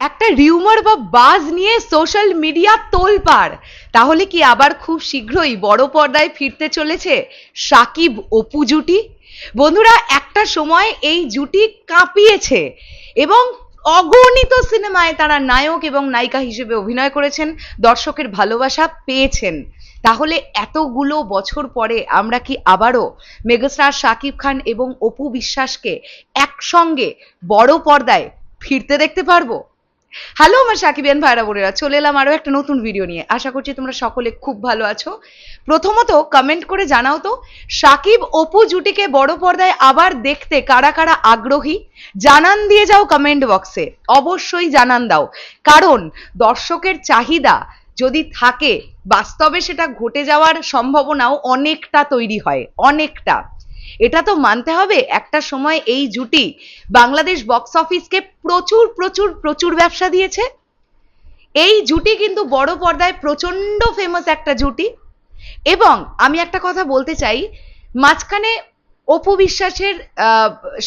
একটা রিউমার বা বাজ নিয়ে সোশ্যাল মিডিয়া তোলপাড়। তাহলে কি আবার খুব শীঘ্রই বড় পর্দায় ফিরতে চলেছে সাকিব অপু জুটি? বন্ধুরা, একটা সময় এই জুটি কাঁপিয়েছে এবং অগণিত সিনেমায় তারা নায়ক এবং নায়িকা হিসেবে অভিনয় করেছেন, দর্শকের ভালোবাসা পেয়েছেন। তাহলে এতগুলো বছর পরে আমরা কি আবারও মেগাস্টার শাকিব খান এবং অপু বিশ্বাসকে একসঙ্গে বড় পর্দায় ফিরতে দেখতে পারব? হ্যালো, আমার সাকিবিয়ান ভাইরা বোনেরা, চলে এলাম আরও একটা নতুন ভিডিও নিয়ে। আশা করছি তোমরা সকলে খুব ভালো আছো। প্রথমত কমেন্ট করে জানাও তো, সাকিব অপু জুটিকে বড় পর্দায় আবার দেখতে কারা কারা আগ্রহী? জানান দিয়ে যাও কমেন্ট বক্সে অবশ্যই জানান দাও। কারণ দর্শকের চাহিদা যদি থাকে, বাস্তবে সেটা ঘটে যাওয়ার সম্ভাবনাও অনেকটা তৈরি হয়। অনেকটা। এটা তো মানতে হবে, একটা সময় এই জুটি বাংলাদেশ বক্স অফিসকে প্রচুর প্রচুর প্রচুর ব্যবসা দিয়েছে। এই জুটি কিন্তু বড় পর্দায় প্রচণ্ড ফেমাস একটা জুটি। এবং আমি একটা কথা বলতে চাই, মাঝখানে অপু বিশ্বাসের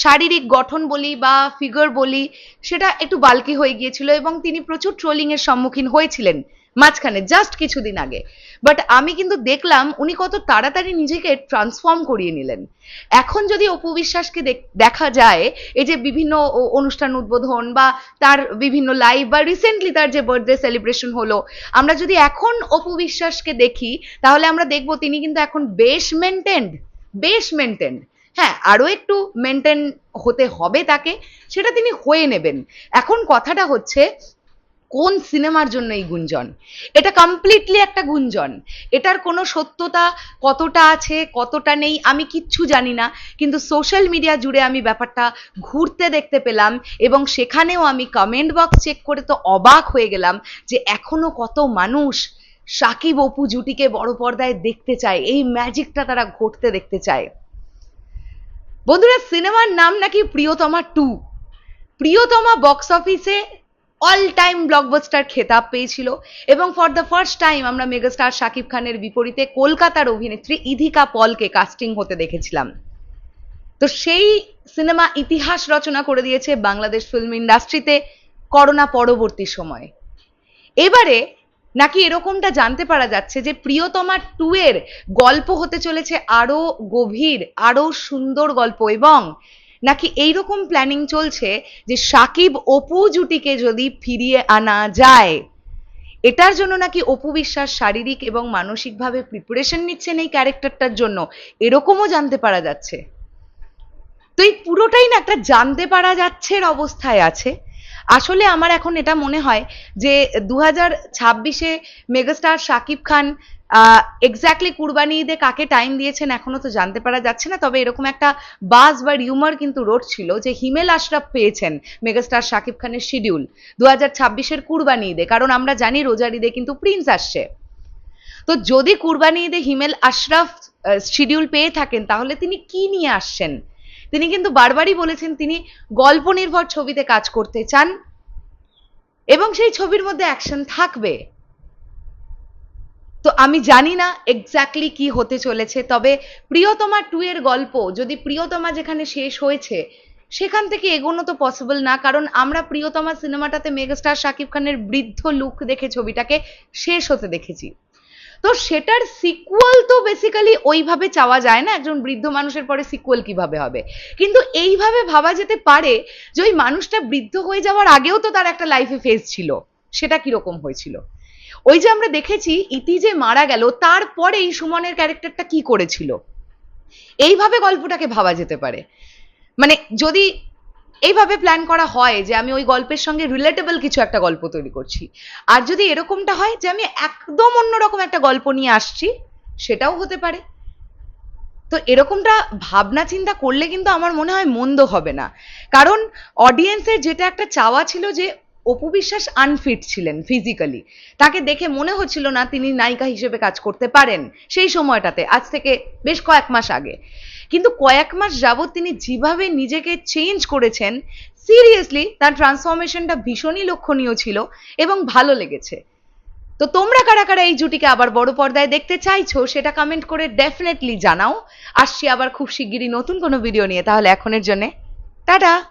শারীরিক গঠন বলি বা ফিগার বলি, সেটা একটু বালকি হয়ে গিয়েছিল এবং তিনি প্রচুর ট্রোলিং এর সম্মুখীন হয়েছিলেন। মাঝখানে জাস্ট কিছুদিন আগে। বাট আমি কিন্তু দেখলাম উনি কত তাড়াতাড়ি নিজেকে ট্রান্সফর্ম করিয়ে নিলেন। এখন যদি অপু বিশ্বাসকে দেখ- যায়, এই যে বিভিন্ন অনুষ্ঠান উদ্বোধন বা তার বিভিন্ন লাইভ বা রিসেন্টলি তার যে বার্থডে সেলিব্রেশন হলো, আমরা যদি এখন অপু বিশ্বাসকে দেখি, তাহলে আমরা দেখব তিনি কিন্তু এখন বেশ মেনটেন্ড বেশ মেনটেন্ড হ্যাঁ আরও একটু মেনটেন হতে হবে তাকে, সেটা তিনি হয়ে নেবেন। এখন কথাটা হচ্ছে কোন সিনেমার জন্য এই গুঞ্জন? এটা কমপ্লিটলি একটা গুঞ্জন। এটার কোনো সত্যতা কতটা আছে, কতটা নেই, আমি কিচ্ছু জানি না। কিন্তু সোশ্যাল মিডিয়া জুড়ে আমি ব্যাপারটা ঘুরতে দেখতে পেলাম এবং সেখানেও আমি কমেন্ট বক্স চেক করে তো অবাক হয়ে গেলাম যে এখনও কত মানুষ সাকিব অপু জুটিকে বড় পর্দায় দেখতে চায়, এই ম্যাজিকটা তারা ঘটতে দেখতে চায়। বন্ধুরা, সিনেমার নাম নাকি প্রিয়তমা টু প্রিয়তমা বক্স অফিসে অল টাইম ব্লকবাস্টার খেতাব পেয়েছিল। এবং ফর দ্য ফার্স্ট টাইম আমরা মেগাস্টার শাকিব খানের বিপরীতে কলকাতার অভিনেত্রী ইধিকা পলকে কাস্টিং হতে দেখেছিলাম। তো সেই সিনেমা ইতিহাস রচনা করে দিয়েছে বাংলাদেশ ফিল্ম ইন্ডাস্ট্রিতে করোনা পরবর্তী সময়ে। এবারে নাকি এরকমটা জানতে পারা যাচ্ছে যে প্রিয়তমা টু এর গল্প হতে চলেছে আরও গভীর, আরও সুন্দর গল্প এবং নাকি এইরকম প্ল্যানিং চলছে যে সাকিব অপু জুটিকে যদি ফিরিয়ে আনা যায়, এটার জন্য নাকি অপু বিশ্বাস শারীরিক এবং মানসিকভাবে প্রিপারেশন নিচ্ছেন এই ক্যারেক্টারটার জন্য? এরকমও জানতে পারা যাচ্ছে। তো এই পুরোটাই না একটা জানতে পারা যাচ্ছে অবস্থায় আছে। আসলে আমার এখন এটা মনে হয় যে দু হাজার ছাব্বিশে মেগাস্টার শাকিব খান এক্স্যাক্টলি কুরবানি ঈদে কাকে টাইম দিয়েছেন এখনও তো জানতে পারা যাচ্ছে না, তবে এরকম একটা বাজ বা রিউমার কিন্তু রোড ছিল যে হিমেল আশরাফ পেয়েছেন মেগাস্টার শাকিব খানের শিডিউল দু হাজার ছাব্বিশের কুরবানি ঈদে কারণ আমরা জানি রোজার ঈদে কিন্তু প্রিন্স আসছে। তো যদি কুরবানি ঈদে হিমেল আশরাফ শিডিউল পেয়ে থাকেন, তাহলে তিনি কি নিয়ে আসছেন? তিনি কিন্তু বারবারই বলেছেন তিনি গল্প নির্ভর ছবিতে কাজ করতে চান, এবং সেই ছবির মধ্যে অ্যাকশন থাকবে। তো আমি জানি না এক্স্যাক্টলি কি হতে চলেছে, তবে প্রিয়তমা টু এর গল্প, যদি প্রিয়তমা যেখানে শেষ হয়েছে, সেখান থেকে এগোনো তো পসিবল না, কারণ আমরা প্রিয়তমা সিনেমাটাতে মেগাস্টার শাকিব খানের বৃদ্ধ লুক দেখে ছবিটাকে শেষ হতে দেখেছি। তো সেটার সিকুয়াল তো বেসিক্যালি ওইভাবে চাওয়া যায় না, একজন বৃদ্ধ মানুষের পরে সিকুয়াল কীভাবে হবে? কিন্তু এইভাবে ভাবা যেতে পারে যে ওই মানুষটা বৃদ্ধ হয়ে যাওয়ার আগেও তো তার একটা লাইফে ফেজ ছিল। সেটা কীরকম হয়েছিল? ওই যে আমরা দেখেছি, ইতি যে মারা গেল তারপরে এই সুমনের ক্যারেক্টারটা কি করেছিল? এইভাবে গল্পটাকে ভাবা যেতে পারে। মানে যদি এইভাবে প্ল্যান করা হয় যে আমি ওই গল্পের সঙ্গে রিলেটেবল কিছু একটা গল্প তৈরি করছি, আর যদি এরকমটা হয় যে আমি একদম অন্যরকম একটা গল্প নিয়ে আসছি, সেটাও হতে পারে। তো এরকমটা ভাবনা চিন্তা করলে কিন্তু আমার মনে হয় মন্দ হবে না। কারণ অডিয়েন্সের যেটা একটা চাওয়া ছিল যে অপু বিশ্বাস আনফিট ছিলেন ফিজিক্যালি তাকে দেখে মনে হচ্ছিল না তিনি নায়িকা হিসেবে কাজ করতে পারেন সেই সময়টাতে, আজ থেকে বেশ কয়েক মাস আগে। কিন্তু কয়েক মাস যাবৎ তিনি যেভাবে নিজেকে চেঞ্জ করেছেন সিরিয়াসলি তার ট্রান্সফরমেশনটা ভীষণই লক্ষণীয় ছিল এবং ভালো লেগেছে। তো তোমরা কারা কারা এই জুটিকে আবার বড় পর্দায় দেখতে চাইছো, সেটা কমেন্ট করে ডেফিনেটলি জানাও। আসছি আবার খুব শিগগিরই নতুন কোনো ভিডিও নিয়ে, তাহলে এখনের জন্যে, টাটা!